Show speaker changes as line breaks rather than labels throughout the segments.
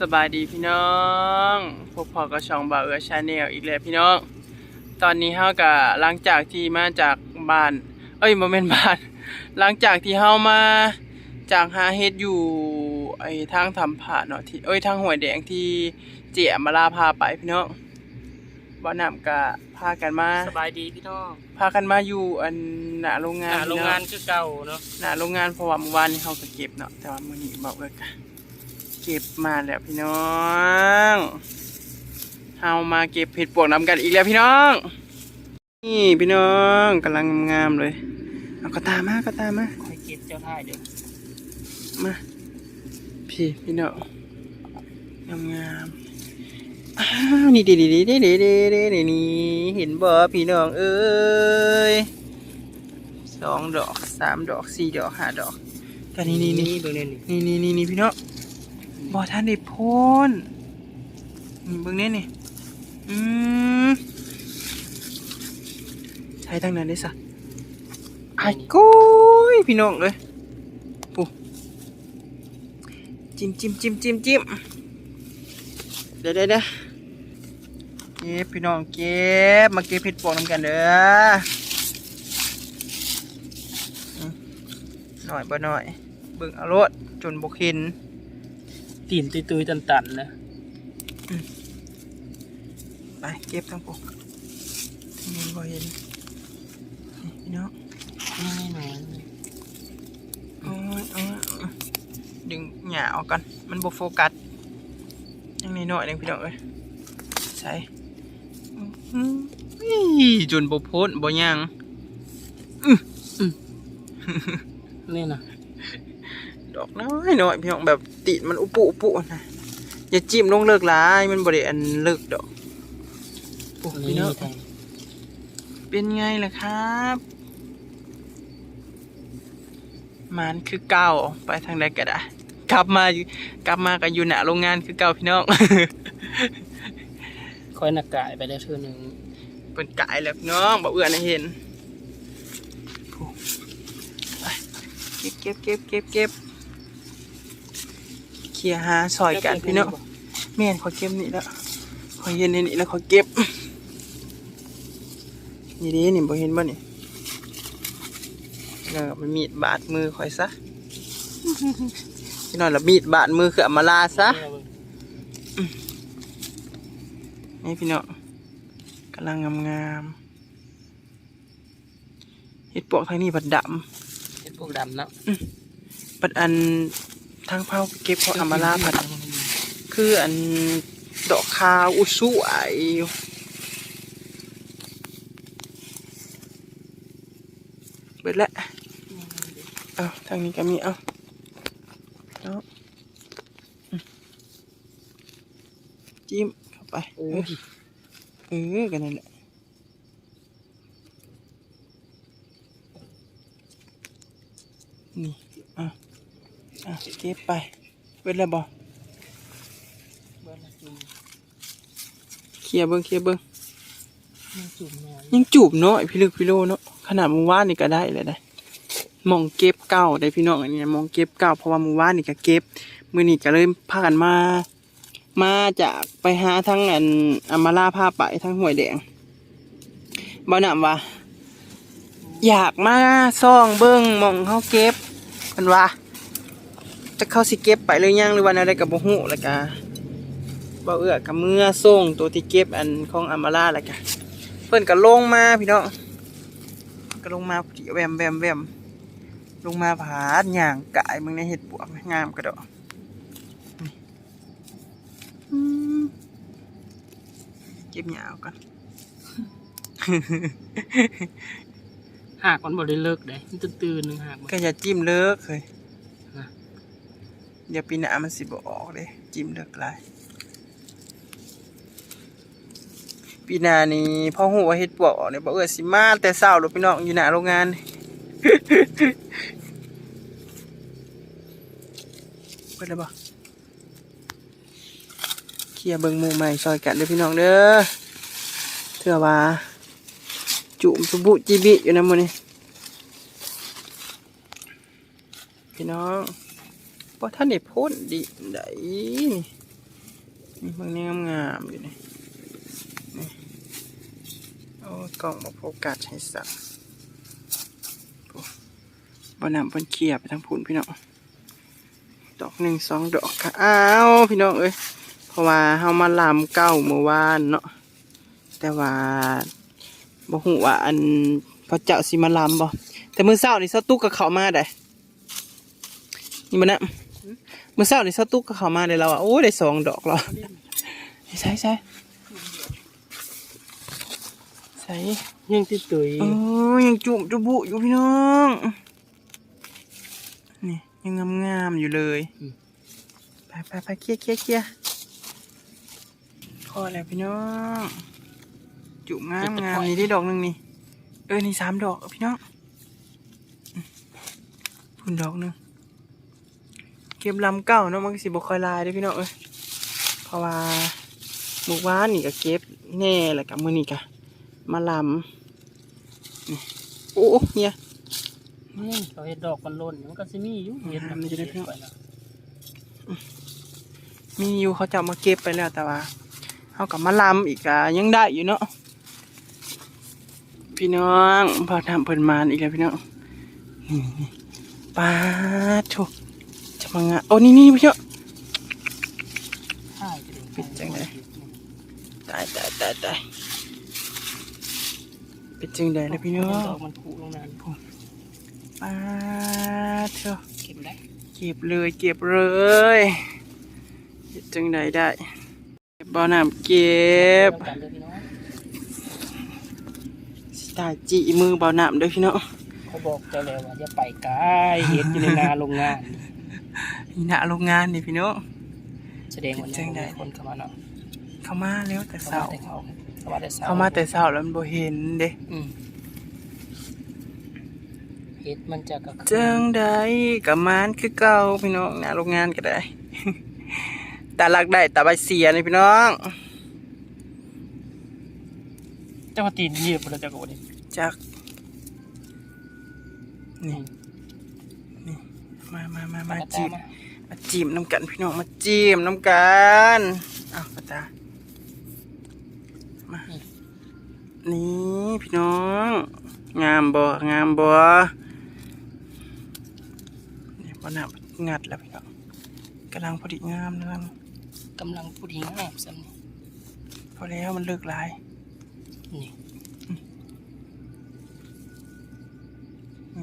สบายดีพี่น้องพบพอกับช่องบ่าวเอือชาแนลอีกแล้วพี่น้อง ตอนนี้เฮากับหลังจากที่มาจากบ้าน เอ้ยโมเมนบ้าน หลังจากที่เฮามาจากหาเฮ็ดอยู่ไอ้ทางทำผ่าเนาะที่เอ้ยทางห้วยแดงที่เจียมาลาพาไปพี่น้องบ่นำกะพากันมา
สบายดีพี่น้อง
พากันมาอยู่อันหน้าโรงงาน
อ่าโรงงานคือเก่าเนาะ
หน้าโรงงานเพราะว่าเมื่อวานนี้เขาก็เก็บเนาะแต่ว่ามื้อนี้บอกเลยกัน เก็บมาแล้วพี่น้องเฮามาเก็บเห็ดปวกน้ำกันอีกแล้วพี่น้อง นี่พี่น้องกำลังงามเลย เอาก็ตามมาก็ตามมา
คอเก็บเจ้าท่ายเดี๋ยว
มา พี่พี่น้องงามงามอ้าวนี่เด็ดเด็ดเด็ดเด็ดเด็ดนี่เห็นบ่พี่น้องเอ้ยสองดอกสามดอกสี่ดอกห้าดอกกันนี่นี่นี่
นี่นี่
นี่พี่น้อง บ่ท่านได้พ้นนี่เบิ่งนี่นี่ อืมใช้ทางนั้นได้สะไอ้กุ้ยพี่น้องเลยปุ๊จิ้มจิ้มจิ้มจิ้มจิ้มเดี๋ยวเดี๋ยวเดี๋ยวเก็บพี่น้องเก็บมาเก็บเห็ดปวกนำกันเด้อหน่อยบ่หน่อยเบิ่งเอารถจนบกเห็น
ตีนตุยตุยตันตันๆนะ
ไปเก็บทั้งพวกที่นี่บ่เห็นนี่พี่น้อง
นี่หน่อย
โอ้ยโอ้ยโอ้ยดึงหยาออกก่อนมันบ่โฟกัสยังนิดหน่อยหนึงพี่น้องเอ้ยใส่อื้อหืออี้จนบ่พ้นบ่ยัง
นี่นะ
ดอกน้อยน้อยพี่น้องแบบติดมันอุปุอุปุนะอย่าจิ้มลงเลิกหลายมันบ่ได้อันเลิกดอกโอ้พี่
นี่
น้อง
ทาง
เป็นไงล่ะครับมันคือเก่าไปทางใดก็ได้กลับมาอยู่กลับมากันอยู่หน้าโรงงานคือเก่าพี่น้อง
คอยหนักกายไปได้เท่านึง
เป็นกายแล้วพี่น้องบอกเอื้อนให้เห็นโอ้ไปเก็บเก็บเก็บเก็บเก็บเค ลียร์หาซอยกันพี่น้องแม่นขอเก็บนี่แล้วขอเห็นในนี่แล้วขอเก็บนี่ดินี่บ่เห็นบ่นี่แล้วก็มันมีดบาดมือข่อยซะพี่น้องละมีดบาดมือคือเอามาลาซะนี่พี่น้องกำลังงามๆเห็ดปวกทางนี้ผัดด
เป็นพวกดำเนาะำ
ผัดอัน ทางเผาเก็บของอามาลาผัดคืออันดอกคาวอุสุไออยู่เบิดละเอาทางนี้ก็มีเอาเอาอืมจิ้มเข้าไป
โอ้
เออเออกันนั่นแหละนี่อะ อะเก็บไปเบิดแล้วบ่
เบอ
เคลียเบิ้งเคลียเบิ้ง
ยังยั
งจูบเนาะพี่ลึกพี่โลเนาะขนาดมือว่านนี่ก็ได้เลยได้มองเก็บเก้าได้พี่น้องอันนี้มองเก็บเก้าเพราะว่ามือว่านนี่ก็เก็บมือนี่ก็เลยพากันมา มาจากไปหาทั้งอันอามาล่าผ้าไปทั้งห้วยแดงบ่นำว่า อยากมาซ่องเบิ้งมองเขาเก็บกันว่า จะเข้าสิเก็บไปหรือยังหรือวันอะไรกับบ่ฮู้แล้วก็บ่เอื้อกับเมื่อส่งตัวที่เก็บอันของอามาล่าแล้วก็เพิ่นก็ลงมาพี่น้องก็ลงมาผีแวมแวมแวมลงมาผาดย่างกายมึงในเห็ดปวกงามกระดอกนี่อืมเก็บหยาวกัน
หากมันบ่ได้เลิกได้มันตื่นๆหนึงหากมัน
ก็อย่าจิ้มเลิกเลย
นะ
เดี๋ยวปีหน้ามันสิบออกเลยจิ้มเลิกลายปีหน้านี่พ่อหูวเฮ็ดปวกออกเนี่ยบอกเออสิมาแต่เช้าหรอพี่น้องอยู่หน้าโรงงานเปิดแล้วบ่เคลียเบิงมู่ใหม่ซอยกันเด้อพี่น้องเด้อเถื่อว่า จุ่มสุบุจิบิอยู่นะมือนี้พี่น้อง พอท่านได้พ้นดีไดนี่นี่เบางนี่งามๆอยู่นี่นี่โอ้กล้องมาโฟกัสให้สักบนน้ำบนเขียบไปทั้งพุ่นพี่น้องดอกหนึ่งสองดอกค่ะอ้าวพี่น้องเอ้ยเพราะว่าเฮามาลำเก้าเมื่อวานเนาะแต่ว่าบ่ฮู้ว่าอันพระเจ้าสิมาลำบ่แต่มื้อเช้านี่เซาตุกกับเขามาได้นี่มันนะมื้อเช้านี่เซาตุกกับเข้ามาได้แล้วอะโอ้ยได้สองดอกแล้วใช่ใช่ใส่
ยังติดตุย
โอ้ยยังจุ่มจุบุอยู่พี่น้องนี่ยังงามๆอยู่เลยไปไปไปเคลียเคลียเคลียพอแล้วพี่น้องจุ่มงามงามนี่ได้ดอกหนึ่งนี่เออนี่สามดอกพี่น้องพุ่นดอกหนึ่ง เก็บลำเก้าเนาะมันก็สิบคอยลายเด้อพี่น้องเอ้ยเพราะว่าหมู่บ้านนี่ก็เก็บแน่แหละกับมือนี่กะมาลำนี่โอ้เนี่ย
นี่เขาเห็ดดอกมันหล่นมันก็สิมีอยู่เห็ด
อ่ามันจะได้เพิ่ม
ไปแล้ว
มีอยู่เขาจะเอามาเก็บไปแล้วแต่ว่าเขากับมาลำอีกอะยังได้อยู่เนาะพี่น้องพอทำเพิ่นมานอีกแล้วพี่น้องนี่ปาดโถจะ มางะโอ้นี่นี่พี่น้อง
ใช่จะได้
ปิดจังเลยตายตายตายตายเป็นจึงได้แล้วพี่น้อง
ดอกมันผุลงนั้น
ปาดโถ
เก็บได้
เก็บเลยเก็บเลยเก็บจึงได้ได้เก็บบ่อน้ำเก็บ
กันเลยพี่น้อง
สิตายจีมือบ่อน้ำเด้อพี่น้อง
เขาบอกเจ้าแล้วว่าอย่าไปไกลเห็ดอยู่ในนาโรงงาน
นี่นะโรงงานนี่พี่น้อง
แสดงว่า
จังใด
มีคนเข้ามาเนาะ
เข้ามาแล้วแต่
เข้า
เช้า
มาแต่เขาเข้ามาแต่เช้า
เข้ามาแต่เช้าแล้วมันบ่เห็นเด้
อืมเห็ดมันจะกระ
จังใดกับมานคือเก่าพี่น้องหน้าโรงงานก็ได้ตาลักได้ตาใบเสียนี่พี่น้อง
เจ้ามาตีนเหยียบไปแล้วเจ้าก็บ่ได้
จักนี่นี่ มามามามา
ปากก
จีบ
มา
มาจีบน้ำกันพี่น้องมาจีบน้ำกันอ้าวปาตามานี่พี่น้อง งามบ่งามบ่นี่บ่น่างัดแล้วพี่น้องกำลังพอดีงามเลย
กำลังผู้ดีงามซ้ำนี่
พอแล้วมันเลิกหลาย
นี่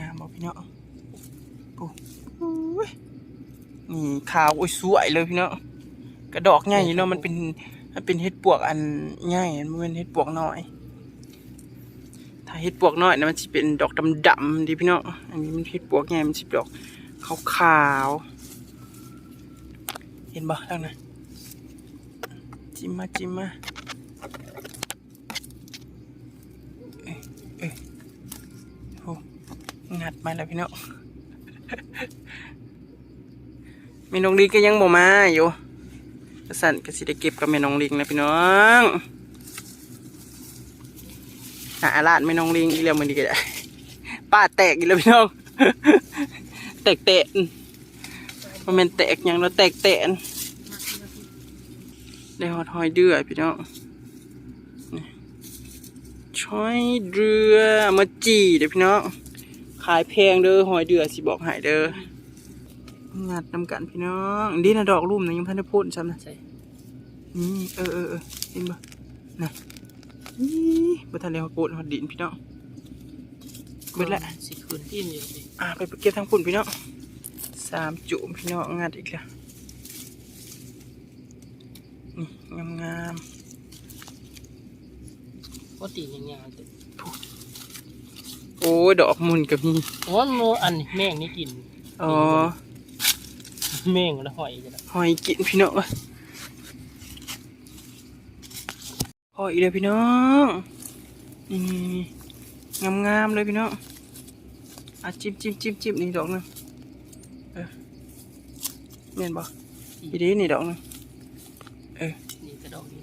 งามบ่พี่น้องปูอุ้ย นี่ขาวอุ้ยสวยเลยพี่น้องกระดอกใหญ่เนาะมันเป็นมันเป็นเห็ดปวกอันใหญ่มันเป็นเห็ดปวกน้อย ถ้าเห็ดปวกน้อยนะมันจะเป็นดอกดำๆดีพี่น้องอันนี้มันเห็ดปวกใหญ่มันจะดอกขาวๆเห็นบ่แล้วนะจิ้มมาจิ้มมาเอ้ยเอ้ยโอ้งัดมาแล้วพี่น้อง แม่น้องลิงก็ยังบ่มาอยู่กระสันก็สิได้เก็บกับแม่น้องลิงนะพี่น้องหาลาดแม่น้องลิงอีกแล้วมันดีก็ได้ป้าแตกอีกแล้วพี่น้องแตกแตนมันเป็นแตกอย่างเราแตกแตนได้หอดหอยเดือพี่น้องช้อยเรือมาจีเด้อพี่น้องขายแพงเด้อหอยเดือสิบอกหายเด้อ งัดนำกันพี่น้องดีนะดอกรุ่มนะยังพันได้พ่นซ้ำนะ
ใช่
นี่เออเออเออเห็นบ่นะนี่บ่ทันได้มาโกดหอดดินพี่น้องเบิดละ
สิคืนที่อยู่สิ
อ่าไปเก็บทางปุ่นพี่น้องสามจุ่มพี่น้องงัดอีกแล้วนี่งามงาม
ปกติอย่างเงี้ยแต่
ๆโอ้ยดอกมุนก็มี
โอ้โนอันนี้แม่งนี่กิน
อ๋อ
แม่งแล้วหอยจะได้
หอยกินพี่น้องวะหอยเลยพี่น้องนี่งามงามๆเลยพี่น้องอะจิ้มจิ้มจิ้มจิ้มนี่ดอกหนึงเออเมียนบ่อีดีนี่ดอกหนึง
นี่กระดอกนี้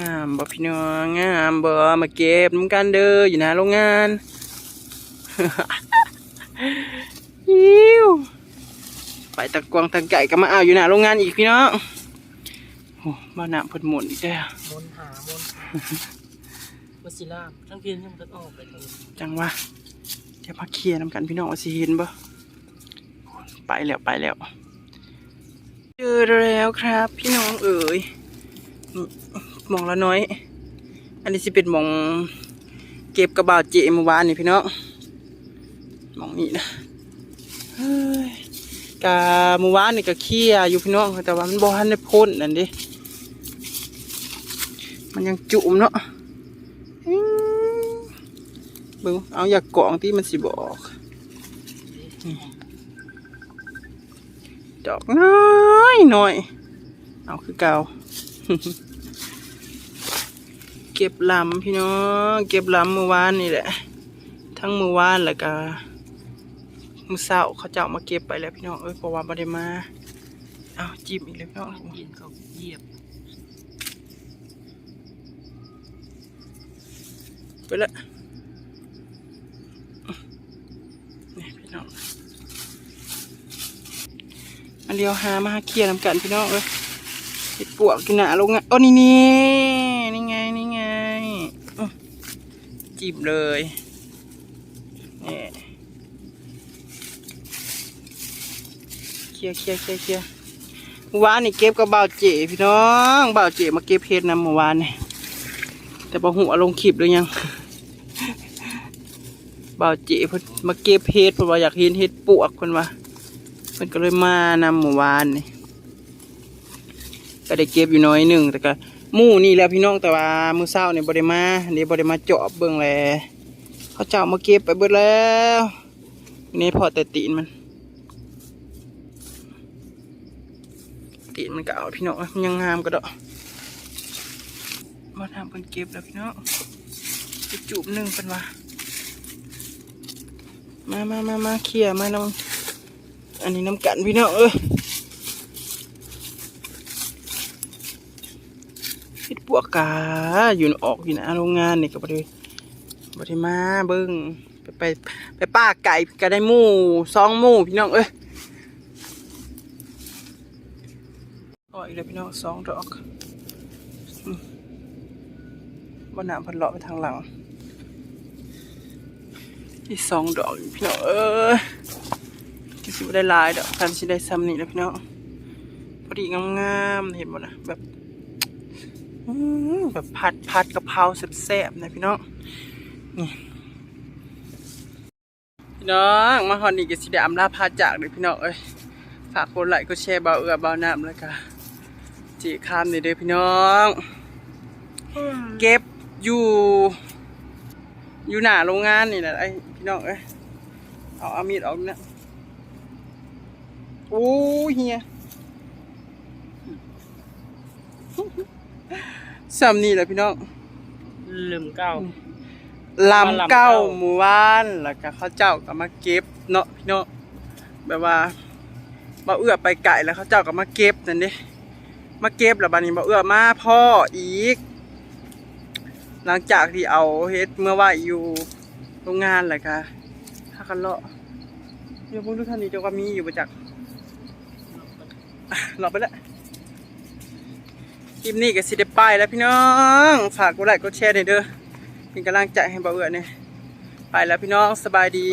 งามบ่พี่น้องงามบ่มาเก็บน้ำกันเด้ออยู่หน้าโรงงานอิว ไปตะกวางตะไก่ก็มาเอาอยู่หน้าโรงงานอีกพี่น้องอ้บ้านน้ำเพิ่นหมุนอีกแล้ว
มนหามนหาวัสิลามทั้งเพียนยังมันออกไปทางนี้
จังว่าจะมาเคลียร์นำกันพี่น้องว่าสิเห็นบ่ไปแล้วไปแล้วเจอแล้วครับ พี่น้องเอ๋ยนี่หมองละน้อย อันนี้สิเป็นหมอง เก็บกระบาเจเมื่อวานนี่พี่น้องหมองนี้นะเฮ้ย กะเมื่อวานนี่ก็เคลียอยู่พี่น้องแต่ว่ามันบ่ทันได้พ้นนั่นดิมันยังจุ่มเนาะอื้อเบิ่งเอาอยากกล่องที่มันสิบอกดอกน้อยหน่อย เอาคือเก่าเก็บลำพี่น้องเก็บลำเมื่อวานนี่แหละ ทั้งเมื่อวานแล้วก็ มื้อเช้าเขาเจ้ามาเก็บไปแล้วพี่น้องเอ้ยเพราะว่าบ่ได้มาเอาจิ้มอีกแล้วพี่น้อง
เย็นเขาเหยียบ
ไปละนี่พี่น้องอันเดียวหามาหาเคลียร์นำกันพี่น้องเอ้ยเห็ดปวกกินหนาลงอะโอ้นี่นี่นี่ไงนี่ไงอื้อจิ้มเลยนี่เค ลียเคลียเคลียเคลียเมื่อวานนี่เก็บกับบ่าวเจ๋พี่น้องบ่าวเจ๋มาเก็บเห็ดนำเมื่อวานนี่แต่พอหัวลงคลิปหรือยังบ่าวจีเพิ่นมาเก็บเห็ดเพราะว่าอยากเห็นเห็ดปวกเพิ่นว่าเพิ่นก็เลยมานำหมู่วานนี่ก็ได้เก็บอยู่น้อยหนึ่งแต่ก็มู่นี่แหล้วพี่น้องแต่ว่ามือเช้าเนี่ยบ่ได้มาเดี๋ยวบ่ได้มาเจาะเบิ่งแลเขาเจ้ามาเก็บไปเบิดแล้ว นี่พอแต่ตีนมัน ตีนมันก็เอาพี่น้องมันยังงามก็ดอกมาทำเป็นเก็บแล้วพี่น้องไปจูบหนึ่งเป็นว่ามามามามาเคลียมาน้องอันนี้น้ำกันพี่น้องเออพิดปวกกาอยู่ออกอยู่นะโรงงานนี่ก็บริบริมาเบิ้งไปไปไปป้าไก่ก็ได้หมู่สองหมู่พี่น้องเอ้ย อีกแล้วพี่น้องสองดอกบนน้ำพันเลาะไปทางหลังที่สองดอกอยู่พี่น้องเออที่สิบได้ลายดอกกันสิได้ซ้ำนี่แล้วพี่น้องพอดีงามๆเห็นหมดนะแบบแบบผัดผัดกะเพราแซ่บๆนะพี่น้องนี่พี่น้องมาฮอนนี่ก็สิได้อำลาพาจากเลยพี่น้องเอ้ยฝากกดไลค์กดแชร์เบาเอือเบาน้ำแล้วก็ จีคามนี่เด้อพี่น้อง เก็บอยู่ อยู่หน้าโรงงานนี่แหละไอ้พี่น้องเอ้ยเอาอามีดออกเนี่ยโอ้เฮียซ้ำนี่แหละพี่น้อง
ลืม
เก้า
ลำเก้า
หมู่บ้านแล้วก็เขาเจ้าก็มาเก็บเนาะพี่น้องแบบว่าบ่เอื้อไปไก่แล้วเขาเจ้าก็มาเก็บนั่นดิ มาเก็บแล้วบัดนี้บ่เอื้อมาพ่ออีก หลังจากที่เอาเฮ็ดเมื่อว่าอยู่โรงงานแหละค่ะถ้ากันเลาะเดี๋ยวพวกทุกท่านนี้จะว่ามีอยู่ประจักเลาะไปแล้วคลิปนี้ก็สิได้ไปแล้วพี่น้อง ฝากกดไลค์กดแชร์หน่อยเด้อเป็นกำลังใจให้บ่าวเอื้อเนี่ยไปแล้วพี่น้องสบายดี